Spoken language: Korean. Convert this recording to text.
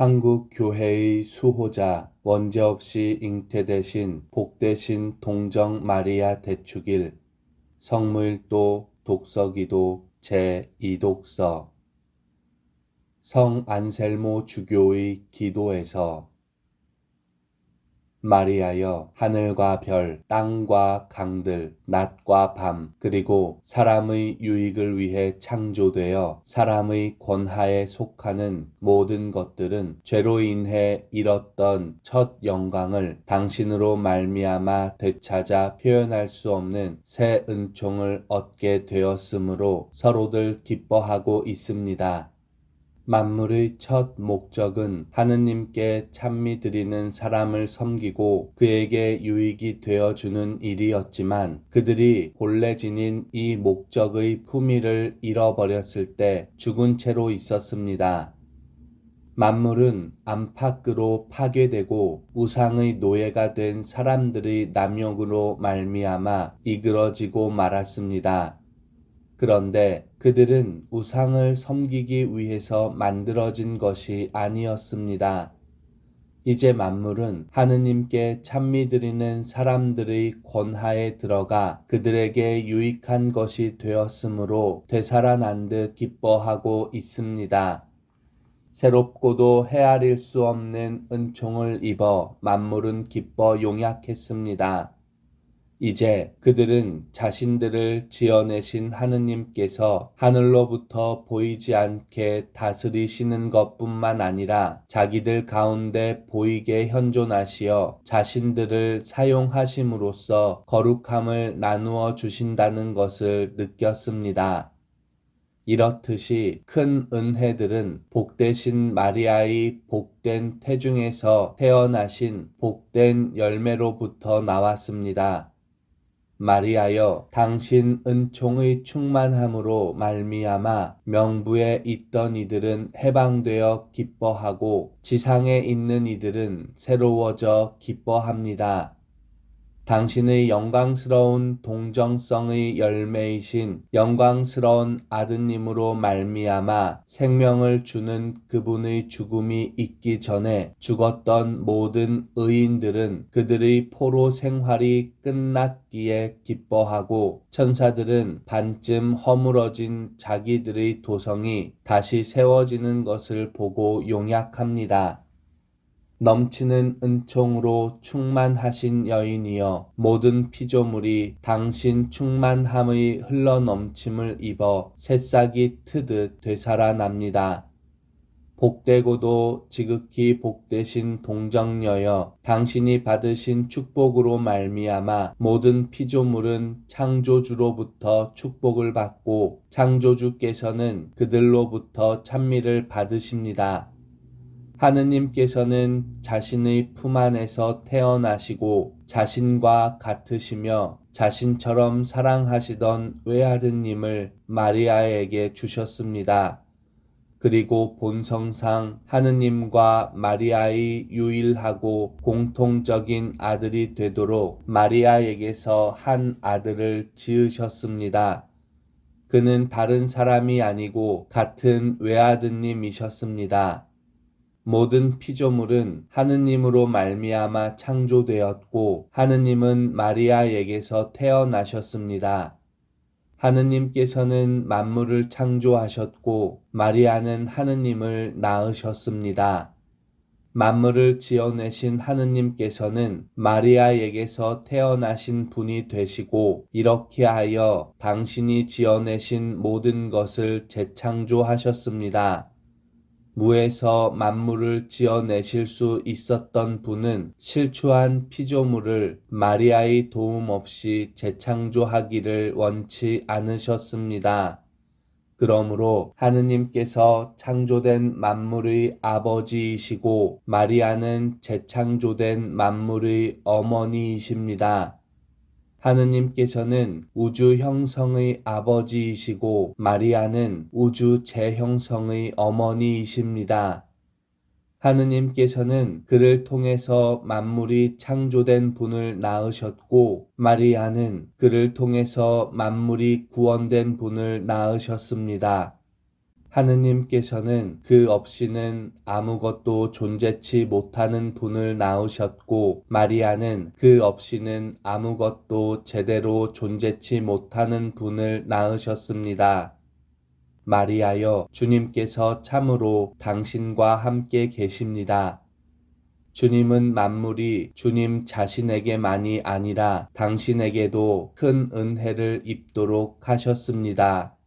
한국 교회의 수호자 원죄 없이 잉태되신 복되신 동정 마리아 대축일 성물도 독서기도 제2독서 성 안셀모 주교의 기도에서 마리아여 하늘과 별, 땅과 강들, 낮과 밤, 그리고 사람의 유익을 위해 창조되어 사람의 권하에 속하는 모든 것들은 죄로 인해 잃었던 첫 영광을 당신으로 말미암아 되찾아 표현할 수 없는 새 은총을 얻게 되었으므로 서로들 기뻐하고 있습니다. 만물의 첫 목적은 하느님께 찬미 드리는 사람을 섬기고 그에게 유익이 되어 주는 일이었지만 그들이 본래 지닌 이 목적의 품위를 잃어버렸을 때 죽은 채로 있었습니다. 만물은 안팎으로 파괴되고 우상의 노예가 된 사람들의 남용으로 말미암아 이그러지고 말았습니다. 그런데 그들은 우상을 섬기기 위해서 만들어진 것이 아니었습니다. 이제 만물은 하느님께 찬미 드리는 사람들의 권하에 들어가 그들에게 유익한 것이 되었으므로 되살아난 듯 기뻐하고 있습니다. 새롭고도 헤아릴 수 없는 은총을 입어 만물은 기뻐 용약했습니다. 이제 그들은 자신들을 지어내신 하느님께서 하늘로부터 보이지 않게 다스리시는 것뿐만 아니라 자기들 가운데 보이게 현존하시어 자신들을 사용하심으로써 거룩함을 나누어 주신다는 것을 느꼈습니다. 이렇듯이 큰 은혜들은 복되신 마리아의 복된 태중에서 태어나신 복된 열매로부터 나왔습니다. 마리아여 당신 은총의 충만함으로 말미암아 명부에 있던 이들은 해방되어 기뻐하고 지상에 있는 이들은 새로워져 기뻐합니다. 당신의 영광스러운 동정성의 열매이신 영광스러운 아드님으로 말미암아 생명을 주는 그분의 죽음이 있기 전에 죽었던 모든 의인들은 그들의 포로 생활이 끝났기에 기뻐하고 천사들은 반쯤 허물어진 자기들의 도성이 다시 세워지는 것을 보고 용약합니다. 넘치는 은총으로 충만하신 여인이여 모든 피조물이 당신 충만함의 흘러넘침을 입어 새싹이 트듯 되살아납니다. 복되고도 지극히 복되신 동정녀여 당신이 받으신 축복으로 말미암아 모든 피조물은 창조주로부터 축복을 받고 창조주께서는 그들로부터 찬미를 받으십니다. 하느님께서는 자신의 품 안에서 태어나시고 자신과 같으시며 자신처럼 사랑하시던 외아드님을 마리아에게 주셨습니다. 그리고 본성상 하느님과 마리아의 유일하고 공통적인 아들이 되도록 마리아에게서 한 아들을 지으셨습니다. 그는 다른 사람이 아니고 같은 외아드님이셨습니다. 모든 피조물은 하느님으로 말미암아 창조되었고 하느님은 마리아에게서 태어나셨습니다. 하느님께서는 만물을 창조하셨고 마리아는 하느님을 낳으셨습니다. 만물을 지어내신 하느님께서는 마리아에게서 태어나신 분이 되시고 이렇게 하여 당신이 지어내신 모든 것을 재창조하셨습니다. 무에서 만물을 지어내실 수 있었던 분은 실추한 피조물을 마리아의 도움 없이 재창조하기를 원치 않으셨습니다. 그러므로 하느님께서 창조된 만물의 아버지이시고 마리아는 재창조된 만물의 어머니이십니다. 하느님께서는 우주 형성의 아버지이시고 마리아는 우주 재형성의 어머니이십니다. 하느님께서는 그를 통해서 만물이 창조된 분을 낳으셨고 마리아는 그를 통해서 만물이 구원된 분을 낳으셨습니다. 하느님께서는 그 없이는 아무것도 존재치 못하는 분을 낳으셨고 마리아는 그 없이는 아무것도 제대로 존재치 못하는 분을 낳으셨습니다. 마리아여 주님께서 참으로 당신과 함께 계십니다. 주님은 만물이 주님 자신에게만이 아니라 당신에게도 큰 은혜를 입도록 하셨습니다.